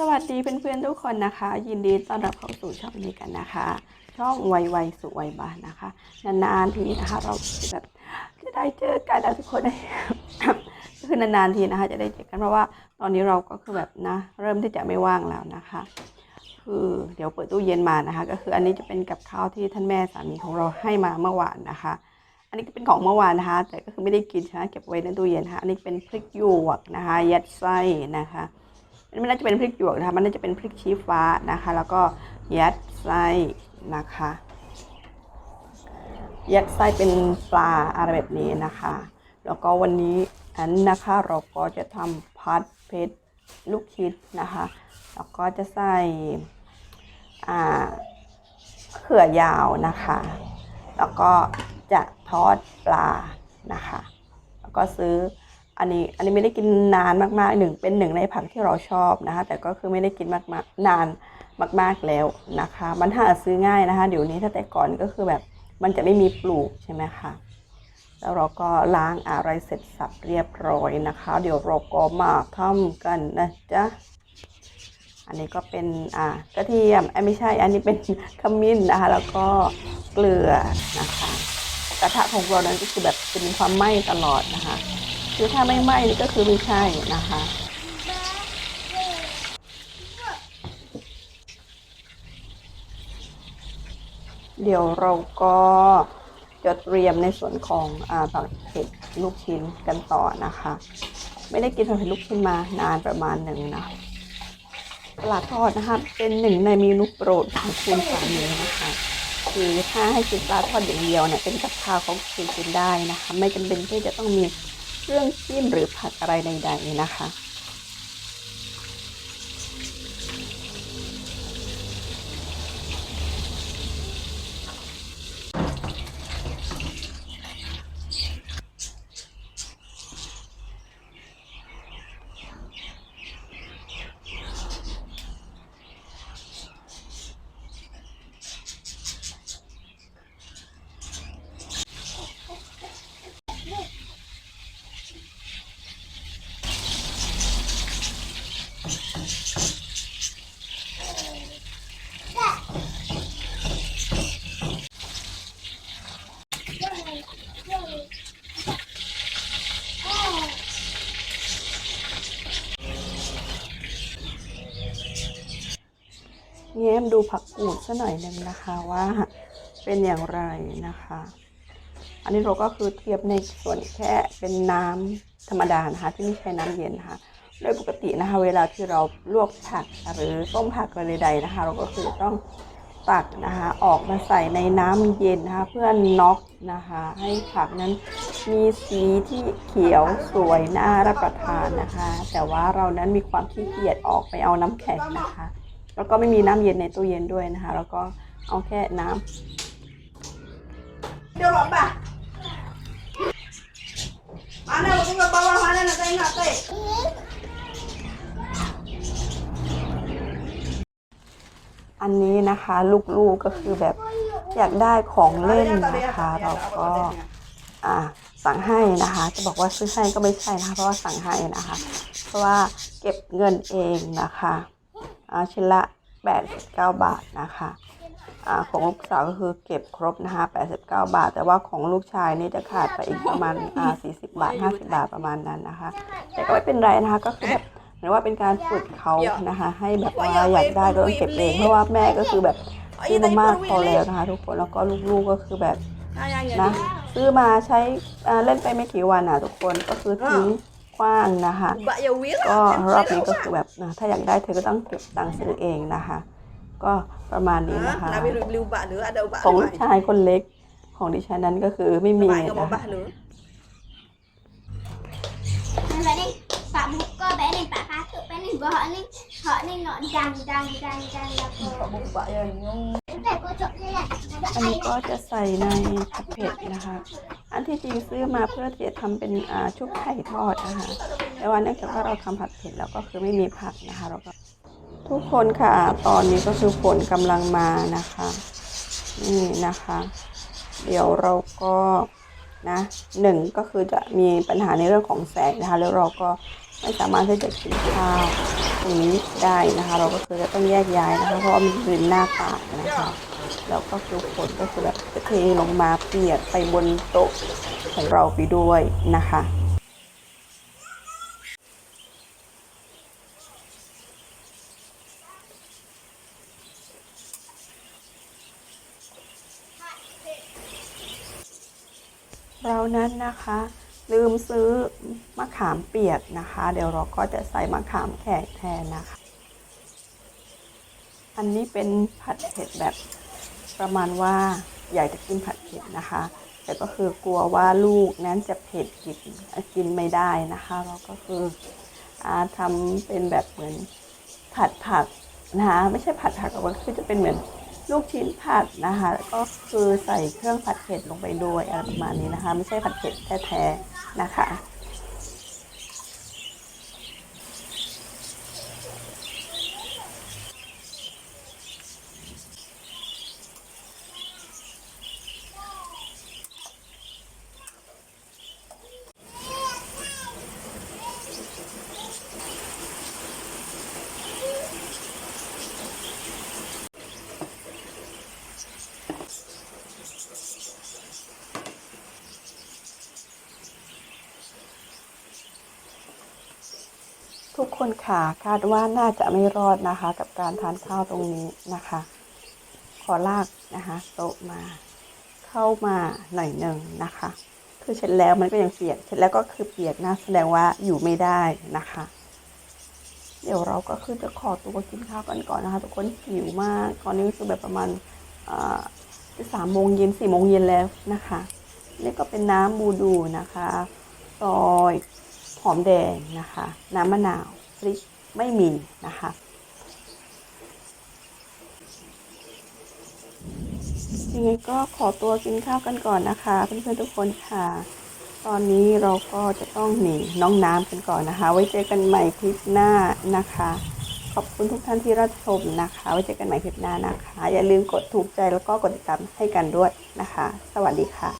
สวัสดีเพื่อนๆทุกคนนะคะ ยินดีต้อนรับเข้าสู่ช่องนี้กันนะคะ ช่องวัยวัยสุวัยบ้านนะคะ นานๆทีนะคะเราจะแบบจะได้เจอกันนะทุกคนได้ก็คือนานๆทีนะคะจะได้เจอกันเพราะว่าตอนนี้เราก็คือแบบนะ เริ่มที่จะไม่ว่างแล้วนะคะ คือเดี๋ยวเปิดตู้เย็นมานะคะ ก็คืออันนี้จะเป็นกับข้าวที่ท่านแม่สามีของเราให้มาเมื่อวานนะคะ อันนี้ก็เป็นของเมื่อวานนะคะ แต่ก็คือไม่ได้กินใช่ไหมเก็บไว้ในตู้เย็นนะคะอันนี้เป็นพริกหยวกนะคะ ยัดไส้นะคะ ไม่น่าจะเป็นพริกหยวกนะคะมันน่าจะเป็นพริกชี้ฟ้านะคะ แล้วก็ยัดไส้นะคะ ยัดไส้เป็นปลาอะไรแบบนี้นะคะ แล้วก็วันนี้อันนะคะเราก็จะทำพัดเพชรลูกชิดนะคะ แล้วก็จะใส่อ่าเขือยาวนะคะ แล้วก็จะทอดปลานะคะ แล้วก็ซื้อ อันนี้อันนี้ไม่ได้กินนานมากๆหนึ่งเป็นหนึ่งในผักที่เราชอบนะคะ แต่ก็คือไม่ได้กินมากๆนานมาก ๆแล้วนะคะ มันหาซื้อง่ายนะคะ เดี๋ยวนี้ถ้าแต่ก่อนก็คือแบบมันจะไม่มีปลูกใช่ไหมคะแล้วเราก็ล้างอะไรเสร็จสับเรียบร้อยนะคะ เดี๋ยวเราก็มาทำกันนะจ๊ะอันนี้ก็เป็นอ่ากระเทียมอ้ยไม่ใช่ อันนี้เป็นขมิ้นนะคะ แล้วก็เกลือนะคะ กระทะของเรานั้นก็คือแบบเป็นความไหม้ตลอดนะคะ คือถ้าไม่ไหม้นี่ก็คือไม่ใช่นะคะ เดี๋ยวเราก็จะเตรียมในส่วนของอ่าผักเผ็ดลูกชิ้นกันต่อนะคะ ไม่ได้กินผักเผ็ดลูกชิ้นมานานประมาณหนึ่งนะปลาทอดนะคะเป็นหนึ่งในเมนูโปรดของคุณสามีนะคะคือถ้าให้กินปลาทอดอย่างเดียวเนี่ยเป็นกับข้าวเขาคือกินได้นะคะ ไม่จำเป็นที่จะต้องมี รื่องจิ้มหรือผัดอะไรใดๆนะคะ แง้มดูผักกูดซะหน่อยหนึ่งนะคะว่าเป็นอย่างไรนะคะ อันนี้เราก็คือเทียบในส่วนแค่เป็นน้ำธรรมดานะคะ ที่ไม่ใช่น้ำเย็นนะคะโดยปกตินะคะ เวลาที่เราลวกผักหรือต้มผักอะไรใดๆนะคะ เราก็คือต้องตักนะคะออกมาใส่ในน้ำเย็นนะคะ เพื่อน็อกนะคะ ให้ผักนั้นมีสีที่เขียวสวยน่ารับประทานนะคะ แต่ว่าเรานั้นมีความขี้เกียจออกไปเอาน้ำแข็งนะคะ แล้วก็ไม่มีน้ำเย็นในตู้เย็นด้วยนะคะ แล้วก็เอาแค่น้ำ Coba mbak. Mana aku ke bawah mana nak tengok tu? อันนี้นะคะลูกๆก็คือแบบอยากได้ของเล่นนะคะ เราก็อ่าสั่งให้นะคะ จะบอกว่าซื้อให้ก็ไม่ใช่นะคะเพราะว่าสั่งให้นะคะ เพราะว่าเก็บเงินเองนะคะ ชิ้นละ 89 บาทนะคะอ่าของลูกสาวก็คือเก็บครบนะคะ89 บาท แต่ว่าของลูกชายนี่จะขาดไปอีกประมาณอ่า40 บาท 50 บาทประมาณนั้นนะคะ แต่ก็ไม่เป็นไรนะคะก็คือแบบหมือว่าเป็นการฝึกเขานะคะ ให้แบบว่าอยากได้ก็ต้องเก็บเองเพราะว่าแม่ก็คือแบบซื้อมามากพอแล้วนะคะ ทุกคนแล้วก็ลูกๆก็คือแบบนะซื้อมาใช้อ่าเล่นไปไม่กี่วันอะทุกคนก็คือทิ้ง กว้างนะคะ Mbak ya wir. ก็รอบนี้ก็คือแบบนะถ้าอยากได้เธอก็ต้องเก็บตังค์ซื้อเองนะคะ ก็ประมาณนี้นะคะ Nak beli beli ubah dulu ada ubah. ของลูกชายคนเล็กของดิฉันนั้นก็คือไม่มี Mbak นะ ngomong คะ ubah dulu. Bạn này, Pak buka bạn này, Pak katuk bạn này, gua ni, hak ni nak dang dang dang dang apa. Mbak ya ngomong. Kita kocok ni lah. อันนี้ก็จะใส่ในผัดเผ็ดนะคะอันที่จริงซื้อมาเพื่อที่จะทำเป็นชุบไข่ทอดนะคะแต่ว่าเนื่องจากว่าเราทำผัดเผ็ดแล้วก็คือไม่มีผักนะคะเราก็ทุกคนค่ะ ตอนนี้ก็คือฝนกำลังมานะคะ นี่นะคะ เดี๋ยวเราก็นะหนึ่งก็คือจะมีปัญหาในเรื่องของแสงนะคะ แล้วเราก็ไม่สามารถที่จะกินข้าวตรงนี้ได้นะคะ เราก็คือจะต้องแยกย้ายนะคะ เพราะมันเป็นหน้าตากนะคะ แล้วก็คือฝนก็คือแบบจะเทลงมาเปียกไปบนโต๊ะของเราไปด้วยนะคะเรานั้นนะคะลืมซื้อมะขามเปียกนะคะ เดี๋ยวเราก็จะใส่มะขามแขกแทนนะคะ อันนี้เป็นผัดเผ็ดแบบ ประมาณว่าอยากจะกินผัดเผ็ดนะคะ แต่ก็คือกลัวว่าลูกนั้นจะเผ็ดกินกินไม่ได้นะคะเราก็คืออาทำเป็นแบบเหมือนผัดผักนะคะไม่ใช่ผัดผักแต่ว่าคือจะเป็นเหมือนลูกชิ้นผัดนะคะแล้วก็คือใส่เครื่องผัดเผ็ดลงไปด้วยอะไรประมาณนี้นะคะ ไม่ใช่ผัดเผ็ดแท้ๆนะคะ ทุกคนค่ะคาดว่าน่าจะไม่รอดนะคะ กับการทานข้าวตรงนี้นะคะ ขอลากนะคะโต๊ะมา เข้ามาหน่อยหนึ่งนะคะ คือเสร็จแล้วมันก็ยังเปียกเสร็จแล้วก็คือเปียกนะแสดงว่าอยู่ไม่ได้นะคะ เดี๋ยวเราก็คือจะขอตัวกินข้าวกันก่อนนะคะ ทุกคนหิวมากตอนนี้คือแบบประมาณอ่าสามโมงเย็นสี่โมงเย็นแล้วนะคะ นี่ก็เป็นน้ำบูดูนะคะซอย อมแดงนะคะ น้ำมะนาวพริกไม่มีนะคะยังไงก็ขอตัวกินข้าวกันก่อนนะคะเพื่อนๆทุกคนค่ะ ตอนนี้เราก็จะต้องหนีน้องน้ำกันก่อนนะคะ ไว้เจอกันใหม่คลิปหน้านะคะ ขอบคุณทุกท่านที่รับชมนะคะ ไว้เจอกันใหม่คลิปหน้านะคะ อย่าลืมกดถูกใจแล้วก็กดติดตามให้กันด้วยนะคะ สวัสดีค่ะ